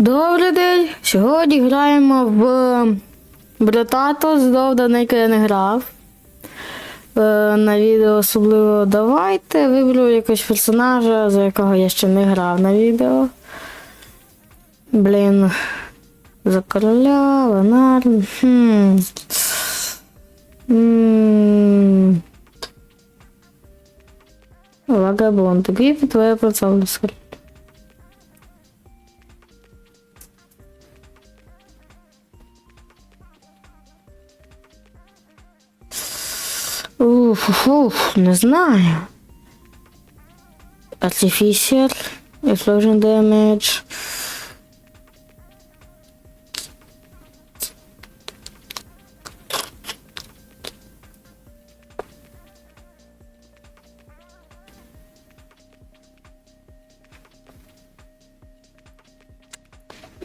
Добрий день! Сьогодні граємо в Братато з давно яке я не грав. Е, на відео особливо давайте. Виберу якогось персонажа, за якого я ще не грав на відео. Блін. За короля, Ленар. Хм. М. Вагабонд. Гриф твоя працовність. Уф, уф, не знаю. Artificial, Explosion Damage.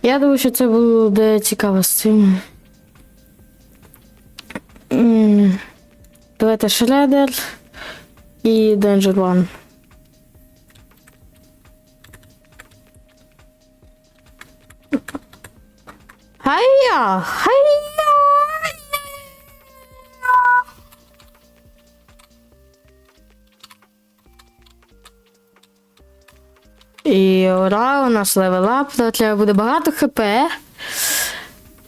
Я думаю, що це буде цікаво з цим. Давайте Шредер і Danger One. Хайя! І ура, у нас левелап, то треба буде багато хп.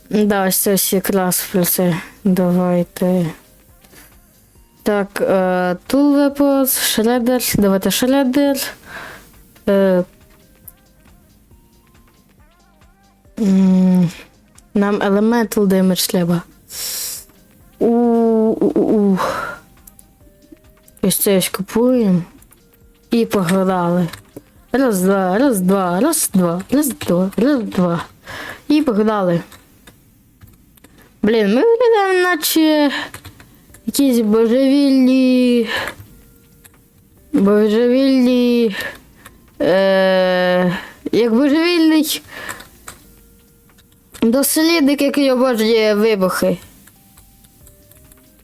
Да, ось ось якраз плюси. Давайте. Так, Tool Weapons, Shredder, давайте Shredder. Е, нам Elemental Damage треба. У-у-у. Ось це купуємо. І погадали. Раз, два, раз, два, раз, два, раз, два, раз, два. І погадали. Блін, ми виглядаємо, наче якісь божевільні. Божевільні. Е, як божевільний дослідник, який обожнює вибухи.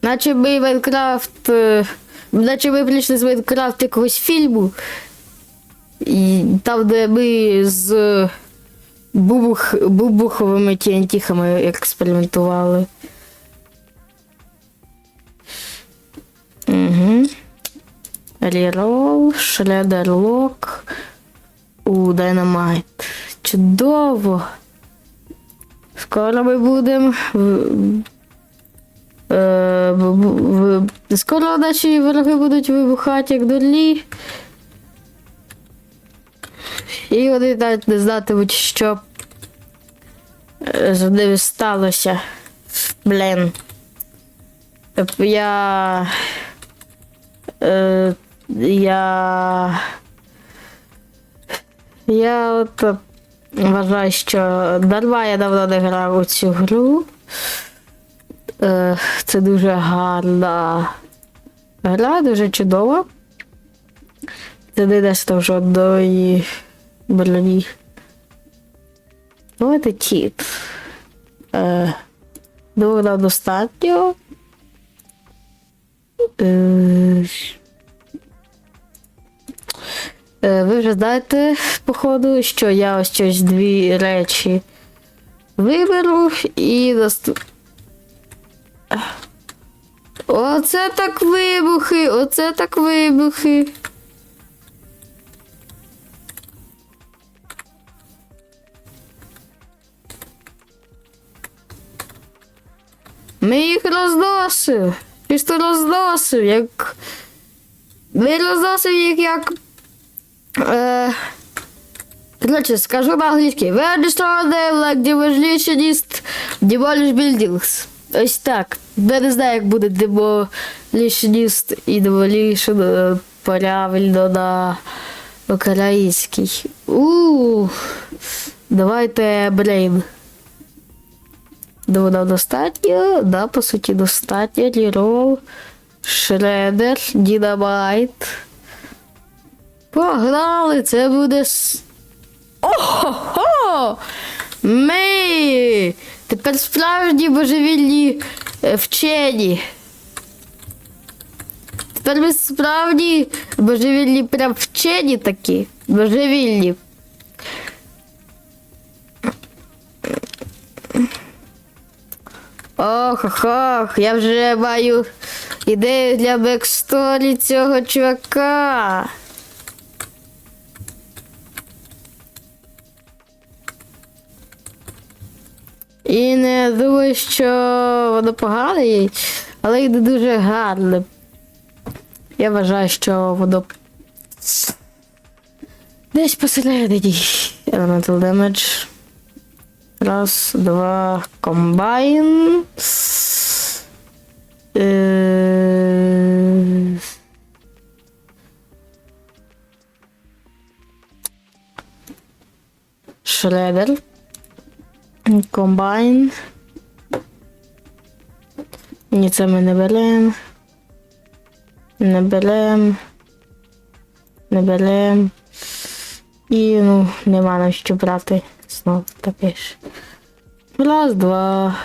Наче ми Майнкрафт. е, Наче ми прийшли з Майнкрафт якогось фільму. І там, де ми з бубух, бубуховими тіантіхами експериментували. Угу. Рерол, шредер лок. У Дайнамайт. Чудово. Скоро ми будемо. Е, Скоро наші вороги будуть вибухати як дурні. І вони навіть не знатимуть, що з ними сталося. Блін. Я. Е, я. Я от е, вважаю, що дарма я давно не грав у цю гру. Е, це дуже гарна гра, дуже чудова. Ти не там жодної броні. Давайте кіт. Е, думаю, нам достатньо. Е, е, ви вже знаєте, походу, що я ось щось дві речі виберу і наступ. Оце так вибухи, оце так вибухи. Ми їх розносив. Чисто розносив, як. Ми розносив їх як. Е... Коротше, скажу на англійській. We destroy them like demolitionist demolish buildings. Ось так. Я не знаю, як буде demolitionist і demolition е, правильно на українській. У Давайте Brain. Нам достатньо. Да, по суті, достатньо. Рерол, Шредер, Дінамайт. Погнали, це буде. Ого! Ми! Тепер справжні божевільні е, вчені. Тепер ми справді божевільні прям вчені такі. Божевільні. Ох, ох, ох, я вже маю ідею для бексторі цього чувака. І не думаю, що воно погане, але йде дуже гарне. Я вважаю, що воно десь посередині. Elemental damage. Раз, два, комбайн. Е... Шредер. Комбайн. Ні, це ми не беремо. Не беремо. Не беремо. І ну, нема на що брати. Таке ж. Раз, два.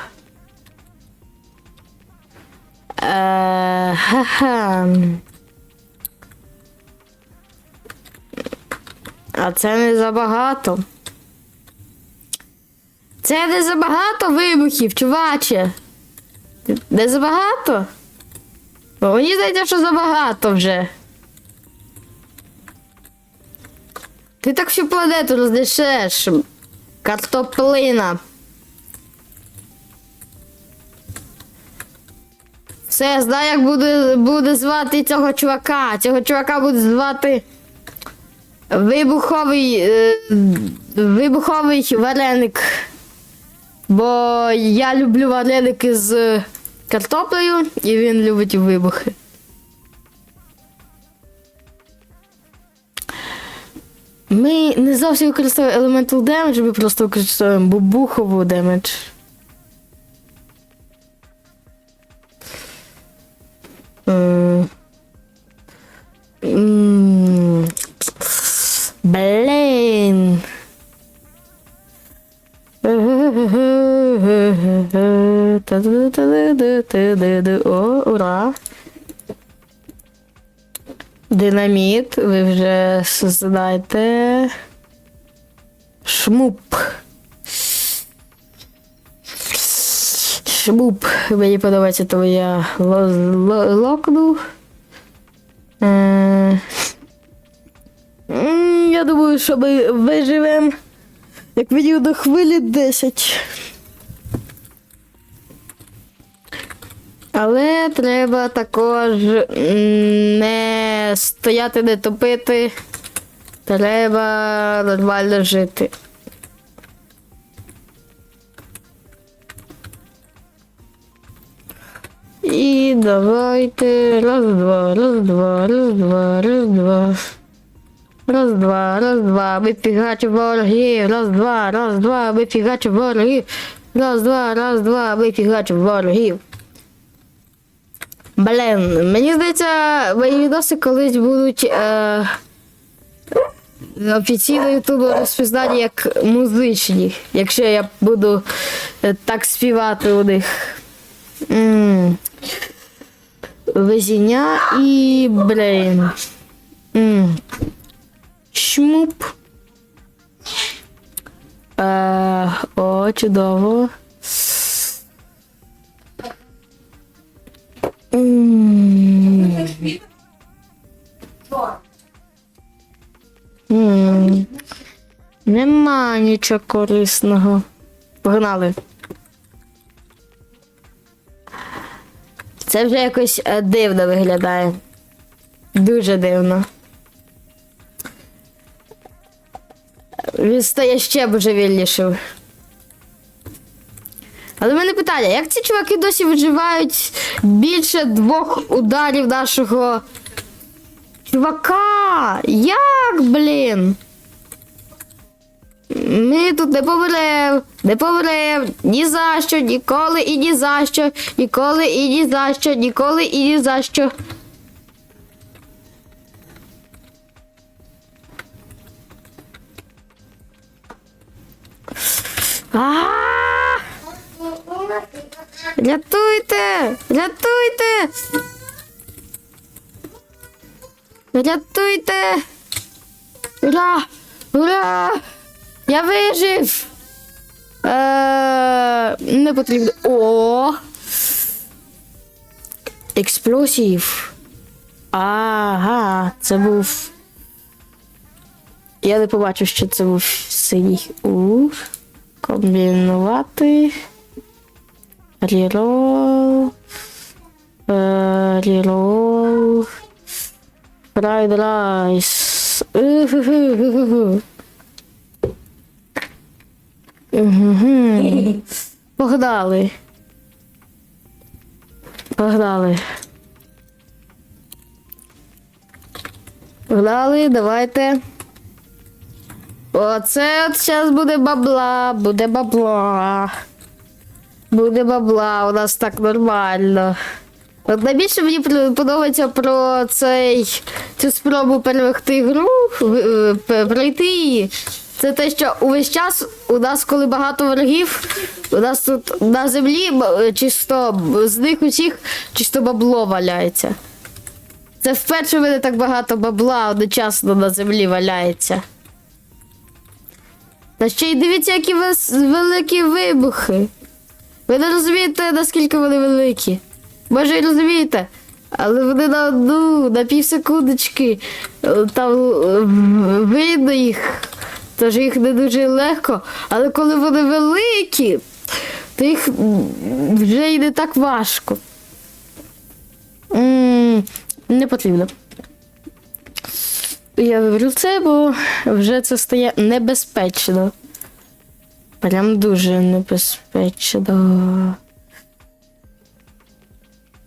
Ха-ха. А це не забагато. Це не забагато вибухів, чуваче. Не забагато? Бо мені здається, що забагато вже. Ти так всю планету рознесеш. Картоплина. Все, я знаю, як буде, буде звати цього чувака. Цього чувака буде звати вибуховий. Е, вибуховий вареник. Бо я люблю вареники з картоплею, і він любить вибухи. Ми не зовсім використовуємо Elemental Damage, ми просто використовуємо бубухову демедж. Блін. О, ура. Динаміт, ви вже знаєте. Шмуп. Шмуп. Мені подобається, то я ло- ло- локну. Я думаю, що ми виживемо. Як мінімум до хвилі 10. Але треба також не стояти, не топити. Треба нормально жити. І давайте. Раз, два, раз, два, раз, два, раз, два. Раз, два, раз, два, ми фігачі ворогів. Раз, два, раз, два, ми фігачі ворогів. Раз, два, раз, два, ми фігачі ворогів. Блін, мені здається, мої відоси колись будуть е, офіційно ютубу розпізнані як музичні, якщо я буду е, так співати у них. М. Везіння і блін. М. Шмуп. Е, о, чудово. Нема нічого корисного. Погнали. Це вже якось е, дивно виглядає. Дуже дивно. Він стає ще божевільнішим. Але в мене питання, як ці чуваки досі виживають більше двох ударів нашого чувака? Як, блін? Ми тут не помрем, не помрем, ні за що, ніколи і ні за що, ніколи і ні за що, ніколи і ні за що. А! Рятуйте! Рятуйте! Рятуйте! Ура! Ура! Я вижив! Е, не потрібно. О! Експлосів. Ага, це був. Я не побачив, що це був синій. У. Комбінувати. Рірол. Е, Рірол. Фрайд райс. Погнали. Погнали. Погнали, давайте. Оце зараз буде бабла, буде бабла. Буде бабла, у нас так нормально. От найбільше мені подобається про цей, цю спробу перемогти гру, е, пройти її. Це те, що увесь час у нас, коли багато ворогів, у нас тут на землі чисто з них усіх чисто бабло валяється. Це вперше в мене так багато бабла одночасно на землі валяється. Та ще й дивіться, які вес- великі вибухи. Ви не розумієте, наскільки вони великі. Може, і розумієте, але вони на одну, на пів секундочки. е, Там е, видно їх. Тож їх не дуже легко. Але коли вони великі, то їх вже й не так важко. М, Не потрібно. Я виберу це, бо вже це стає небезпечно. Прям дуже небезпечно.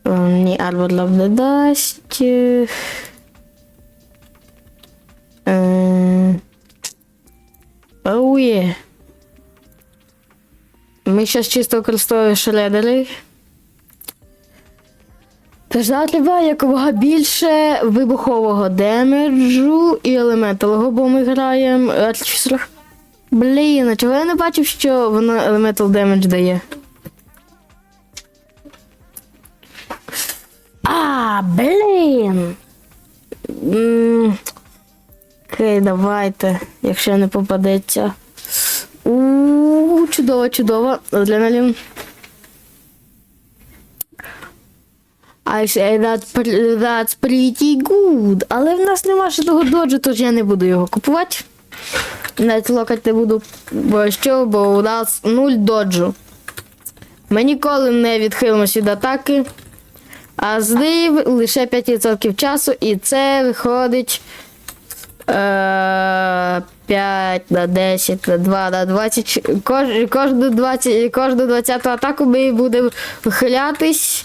О, Ні, Арбор нам не дасть. Е, Оує. Ми зараз чисто використовуємо шредери. Тож треба якомога більше вибухового демеджу і елементового, бо ми граємо арчфісер. Блін, а чого я не бачив, що воно Elemental Damage дає? А, блін. Окей, давайте, якщо не попадеться. У, чудово, чудово. Адреналін. I say that, that's pretty good. Але в нас нема ще того доджу, тож я не буду його купувати. Навіть локать не буду. Бо що, бо у нас нуль доджу. Ми ніколи не відхилимося від атаки. А з ним лише 5% часу, і це виходить. Е, 5 на 10, на 2, на 20. Кож, кожну 20, кожну 20 атаку ми будемо вихилятись.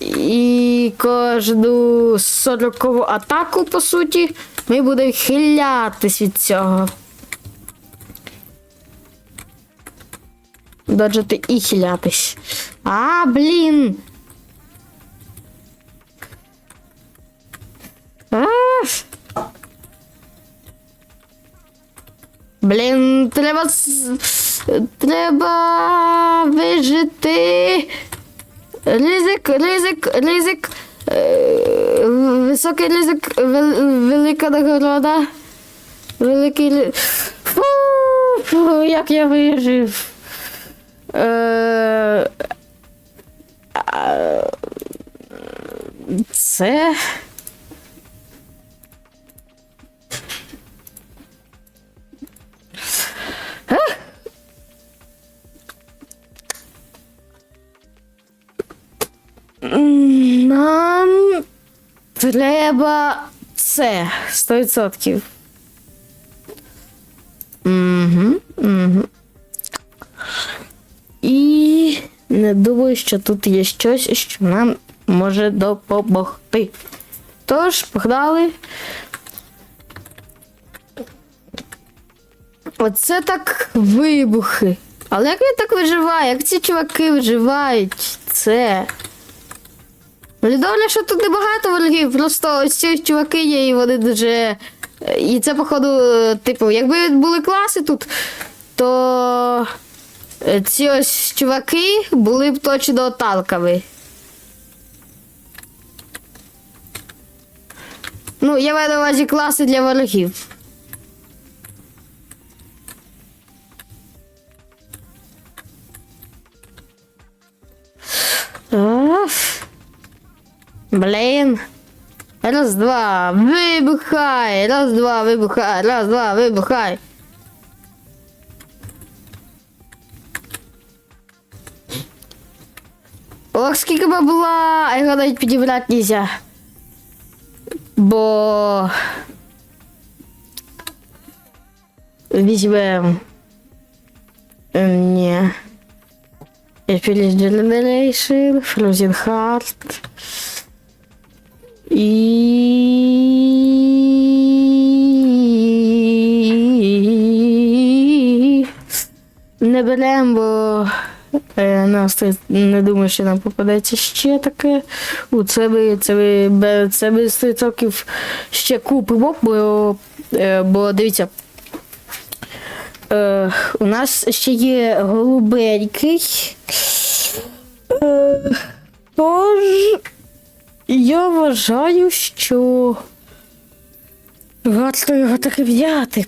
І кожну 40 атаку, по суті, ми будемо хилятись від цього. Доджити і хилятись. А, блін. А! Блін, треба. Треба вижити. Ризик, ризик, ризик. Е, Високий ризик, вел- велика нагорода. Великий фу, як я вижив. Е, Це. Нам треба це 100%. Не думаю, що тут є щось, що нам може допомогти. Тож, погнали. Оце так вибухи. Але як він так виживає? Як ці чуваки виживають? Це. Ну, що тут небагато ворогів, просто ось ці чуваки є, і вони дуже. І це, походу, е, типу, якби були класи тут, то е, ці ось чуваки були б точно талками. Ну, я маю на увазі класи для ворогів. Блін. Раз, два, вибухай! Раз, два, вибухай! Раз, два, вибухай! Ох, скільки бабла! А його навіть підібрати нельзя. Бо... Візьмем... Ем, Ні. Епіліс Generation, Frozen Heart. І... Не беремо, бо нас не думаю, що нам попадеться ще таке. У це би це би це би 100% ще купимо, бо, е, бо дивіться. Е, у нас ще є голубенький. Е, тож я вважаю, що варто його таки взяти.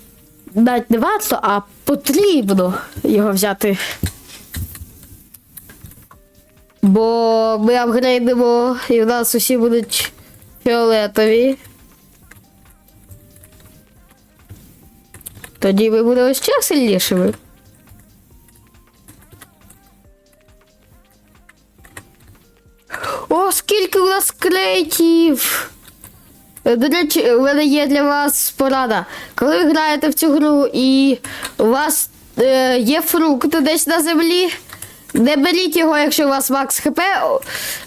Навіть не варто, а потрібно його взяти. Бо ми апгрейдимо і в нас усі будуть фіолетові. Тоді ми будемо ще сильнішими. О, скільки у нас крейтів! До речі, у мене є для вас порада. Коли ви граєте в цю гру і у вас е, є фрукт десь на землі, не беріть його, якщо у вас макс хп,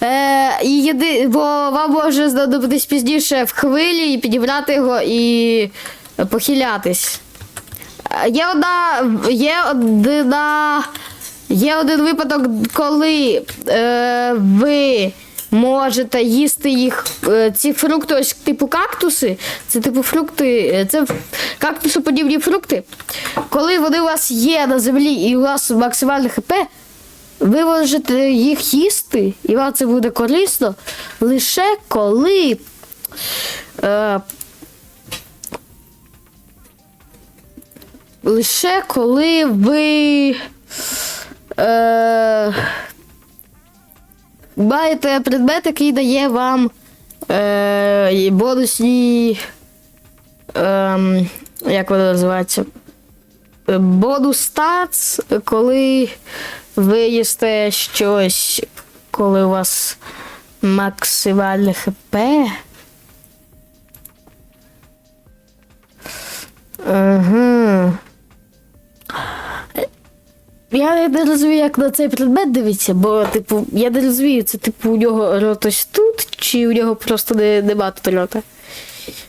е, єди, бо вам може знадобитись пізніше в хвилі і підібрати його і похилятись. Е, Є одна. Є одна. Є один випадок, коли е, ви можете їсти їх. Е, ці фрукти, ось типу кактуси. Це типу фрукти, е, це кактусоподібні фрукти. Коли вони у вас є на землі і у вас максимальне хп, ви можете їх їсти, і вам це буде корисно лише коли. Е, лише коли ви е, маєте предмет, який дає вам е, бонусні. Е, як воно називається? Бонус стац, коли ви їсте щось, коли у вас максимальне хп. Ага. Я не розумію, як на цей предмет дивиться, бо, типу, я не розумію, це типу у нього рот ось тут, чи у нього просто не, нема тут рота.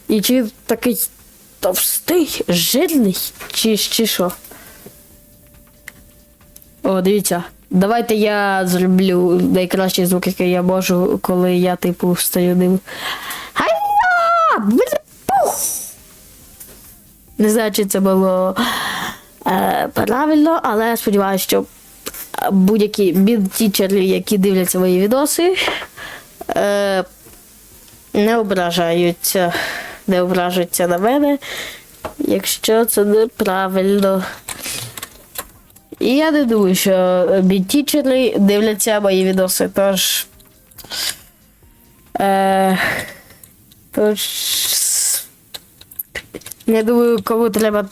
І чи він такий товстий, жирний, чи, чи що? О, дивіться. Давайте я зроблю найкращий звук, який я можу, коли я, типу, встаю ним. Не знаю, чи це було е, правильно, але сподіваюся, що будь-які бід-тічери, які дивляться мої відоси, е, не ображаються, не ображаються на мене, якщо це неправильно. І я не думаю, що бід-тічери дивляться мої відоси, тож. Е, тож. Я думаю, кому треба,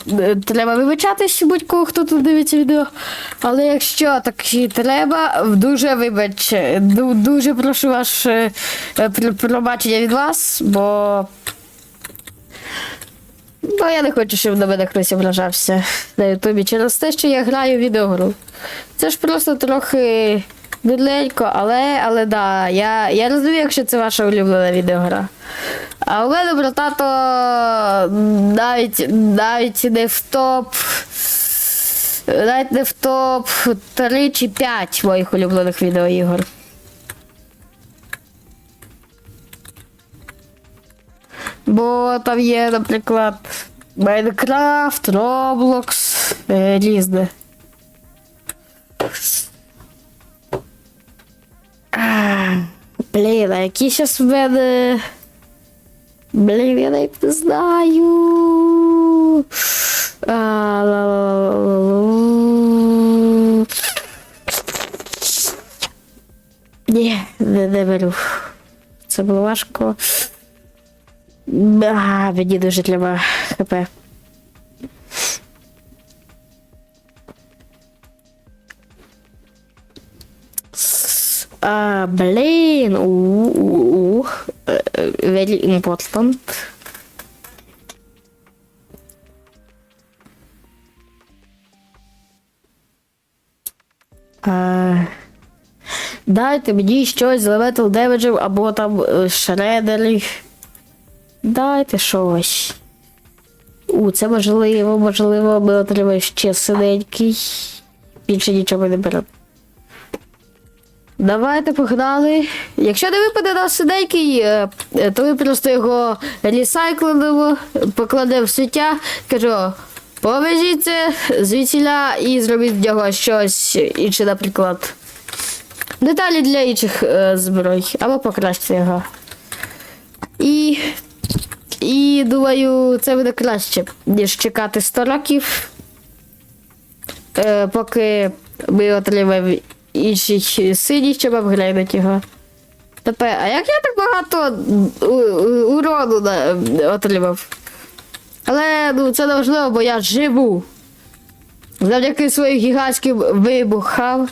треба вибачатись, будь-кого, хто тут дивиться відео. Але якщо так і треба, дуже вибач, дуже прошу ваш е, пробачення від вас, бо. Бо я не хочу, щоб на мене хтось ображався на Ютубі через те, що я граю в відеогру. Це ж просто трохи бідленько, але, але да, я, я розумію, якщо це ваша улюблена відеогра. А у мене братато навіть, навіть не в топ. Навіть не в топ 3 чи 5 моїх улюблених відеоігор. Бо там є, наприклад, Майнкрафт, Roblox, е, різне. Блін, а які зараз в мене. Блін, я навіть не знаю. Ні, не, не беру. Це було важко. А, мені дуже треба хп. А, блін, у Е, very important. А, дайте мені щось з леветл демеджем або там е, шредерів. Дайте щось. У, це можливо, можливо, ми отримаємо ще синенький. Більше нічого не беремо. Давайте погнали. Якщо не випаде на сиденький, е, е, то ми просто його ресайклимо, покладемо в суття, кажу, повезіть звідсіля і зробіть з нього щось інше, наприклад. Деталі для інших е, зброй, або покращити його. І. І думаю, це буде краще, ніж чекати 100 років, е, поки ми отримаємо інший синій, щоб апгрейдити його. Тепер, а як я так багато урону отримав? Але ну, це не важливо, бо я живу. Завдяки своїм гігантським вибухам.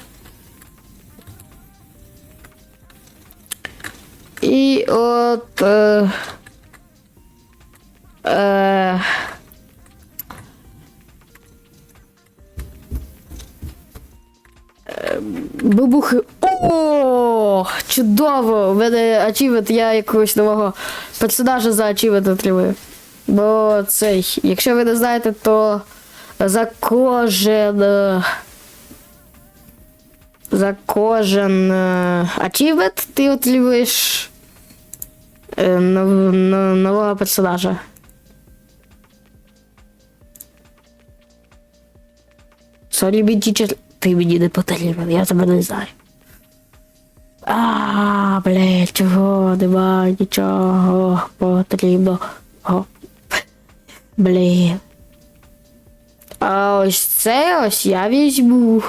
І от. Е, е, Вибухи. О, чудово! У мене ачівет, я якогось нового персонажа за ачівет отримую. Бо цей, якщо ви не знаєте, то за кожен. е, За кожен ачівет ти отримуєш е, нов- нового персонажа. Сорі, мій тічер, ти мені не потрібен, я тебе не знаю. А, блядь, чого нема нічого потрібного. Блін. А ось це ось я візьму.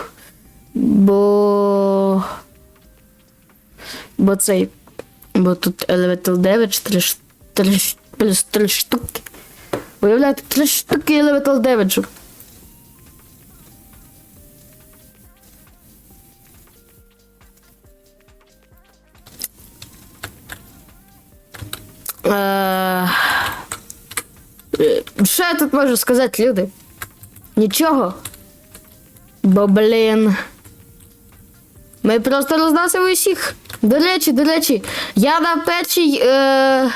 Бо. Бо цей. Бо тут Elemental Damage три, ш- три, ш- плюс три штуки. Виявляєте, три штуки Elemental Damage. Що я тут можу сказати, люди? Нічого. Бо, блін. Ми просто розносимо усіх. До речі, до речі, я на першій. Е...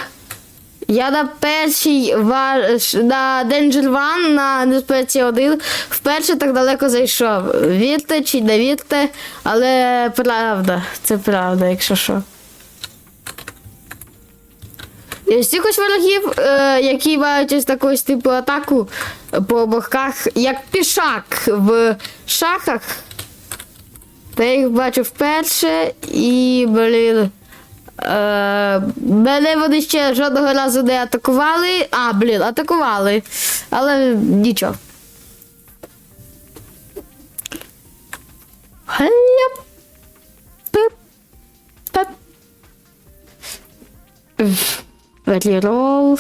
Я на першій ва- ш- на Danger One, на небезпеці 1 вперше так далеко зайшов. Вірте чи не вірте, але правда, це правда, якщо що. Є стількось ворогів, е, які мають ось таку ось типу атаку по боках, як пішак в шахах. Та я їх бачу вперше і, блін. Е, мене вони ще жодного разу не атакували. А, блін, атакували. Але нічого. Хеп. Рерол.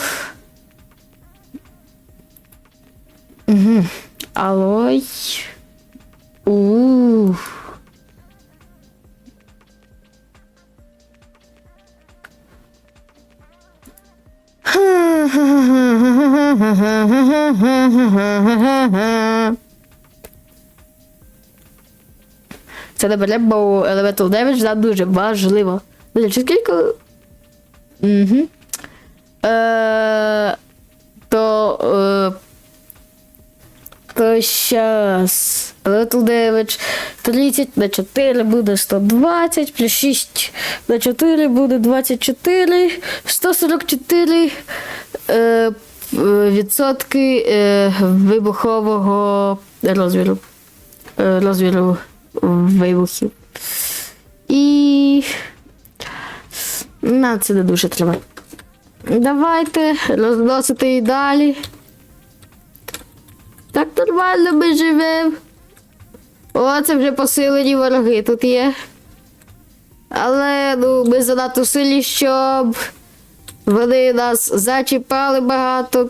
Угу. Алой. У. -у, -у. Це не бере, бо Elemental Damage да, дуже важливо. Скільки. Угу. Е, то. Е, то щас. Damage 30 на 4 буде 120, плюс 6 на 4 буде 24, 144 е, відсотки е, вибухового розміру. Е, розміру вибухів. І. Нам це не дуже треба. Давайте розносити і далі. Так нормально ми живемо. О, це вже посилені вороги тут є. Але ну, ми занадто сильні, щоб вони нас зачіпали багато.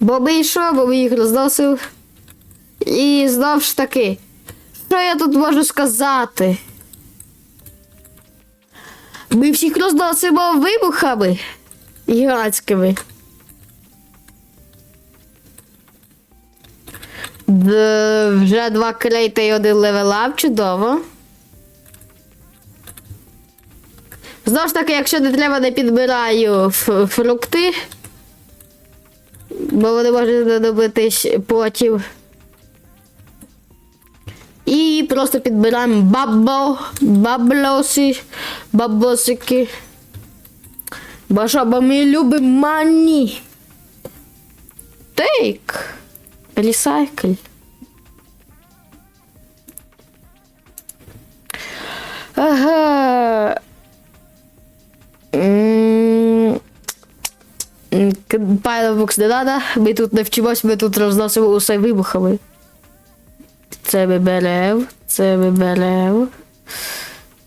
Бо ми йшов, бо ми їх розносив. І знов ж таки, що я тут можу сказати? Ми всіх розносимо вибухами гігантськими. Д- вже два крейта і один левелап, чудово. Знову ж таки, якщо не треба, не підбираю фрукти, бо вони можуть знадобитись потім. І просто підбираємо бабо, баблоси, бабосики. Бо що, бо ми любимо мані. Тейк. Ресайкль. Ага. Пайлобукс не надо. Ми тут не вчимось, ми тут розносимо усе вибухами. Це ми берем, це ми берем.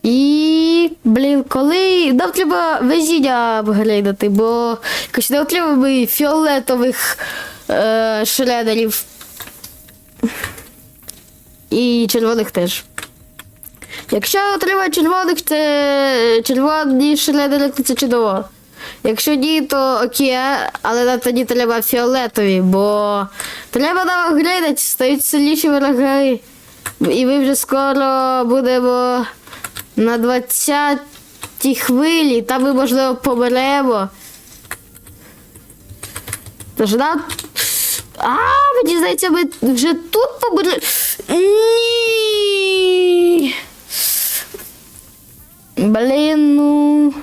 І, блін, коли нам треба везіння апгрейдити, бо якось не отримали фіолетових е, шредерів. І червоних теж. Якщо отримати червоних, це червоні шредери, то це чудово. Якщо ні, то окей, але тоді треба фіолетові, бо треба нам апгрейдити, стають сильніші вороги. І ми вже скоро будемо на 20-й хвилі, там ми, можливо, помремо. Тож нам. А, мені здається, ми вже тут помремо. Ні. Блін, ну.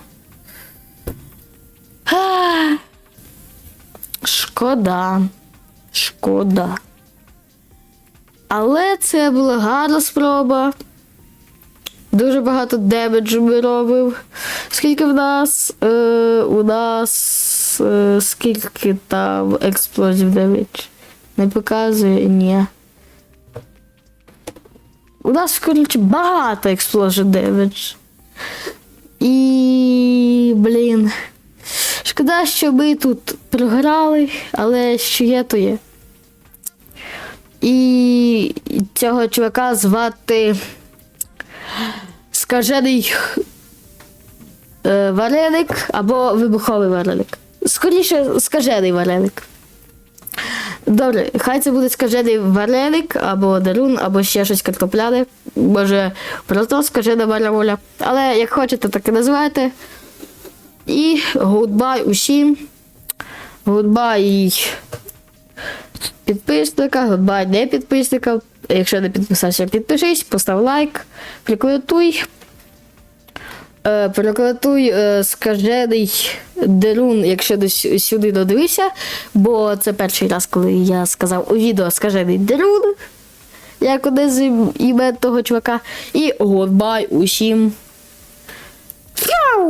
Шкода. Шкода. Але це була гарна спроба. Дуже багато демеджу ми робив. Скільки в нас? Е, у нас. Е, скільки там експлозів демедж? Не показує? Ні. У нас, коротше, багато експлозив демедж. І. Блін. Шкода, що ми тут програли, але що є, то є. І цього чувака звати скажений е, вареник або вибуховий вареник. Скоріше, скажений вареник. Добре, хай це буде скажений вареник, або дарун, або ще щось картопляне. Може, просто скажена вараволя. Але як хочете, так і називайте. І гудбай усім. Гудбай підписника, гудбай не підписника. Якщо не підписався, підпишись, постав лайк, приколотуй. Е, прокоментуй е, скажений дерун, якщо десь сюди додивився, бо це перший раз, коли я сказав у відео скажений дерун, як одне з ім- імен того чувака. І гудбай усім.